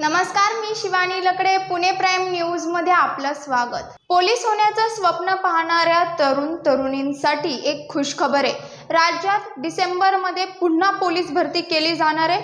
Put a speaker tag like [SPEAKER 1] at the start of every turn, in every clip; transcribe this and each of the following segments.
[SPEAKER 1] नमस्कार मी शिवानी लकडे पुणे प्राईम न्यूजमध्ये आपलं स्वागत. पोलीस होण्याचं स्वप्न पाहणाऱ्या तरुण तरुणींसाठी एक खुशखबर आहे. राज्यात डिसेंबरमध्ये पुन्हा पोलीस भरती केली जाणार आहे.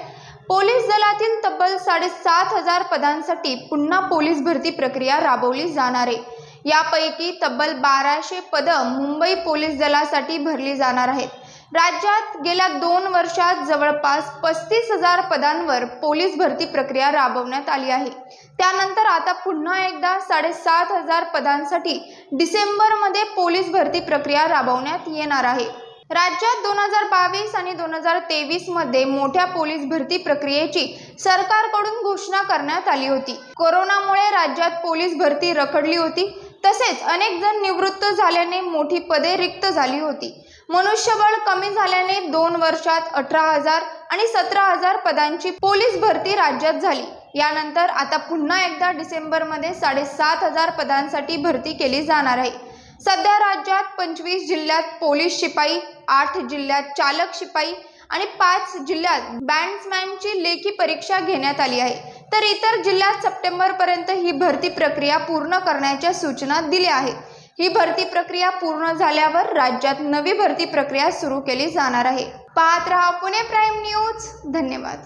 [SPEAKER 1] पोलीस दलातील तब्बल साडेसात हजार पदांसाठी पुन्हा पोलीस भरती प्रक्रिया राबवली जाणार आहे. यापैकी तब्बल बाराशे पदं मुंबई पोलीस दलासाठी भरली जाणार आहेत. राज्यात गेल्या दोन वर्षात जवळपास पस्तीस हजार पदांवर पोलीस भरती प्रक्रिया राबवण्यात आली आहे. त्यानंतर आता पुन्हा एकदा साडेसात हजार पदांसाठी डिसेंबरमध्ये पोलीस भरती प्रक्रिया राबवण्यात येणार आहे. राज्यात दोन हजार बावीस आणि दोन हजार तेवीसमध्ये मोठ्या पोलीस भरती प्रक्रियेची सरकारकडून घोषणा करण्यात आली होती. कोरोनामुळे राज्यात पोलीस भरती रखडली होती. तसेच अनेक जण निवृत्त झाल्याने मोठी पदे रिक्त झाली होती. मनुष्यबळ कमी झाल्याने दोन वर्षात अठरा हजार आणि सतरा हजार पदांची पोलीस भरती राज्यात झाली. यानंतर आता पुन्हा एकदा डिसेंबरमध्ये साडेसात हजार पदांसाठी भरती केली जाणार आहे. सध्या राज्यात पंचवीस जिल्ह्यात पोलीस शिपाई आठ जिल्ह्यात चालक शिपाई आणि पाच जिल्ह्यात बँड्समॅनची लेखी परीक्षा घेण्यात आली आहे. तर इतर जिल्ह्यात सप्टेंबरपर्यंत ही भरती प्रक्रिया पूर्ण करण्याच्या सूचना दिल्या आहेत. ही भरती प्रक्रिया पूर्ण झाल्यावर राज्यात नवी भरती प्रक्रिया सुरू केली जाणार आहे. पाहत रहा पुणे प्राईम न्यूज. धन्यवाद.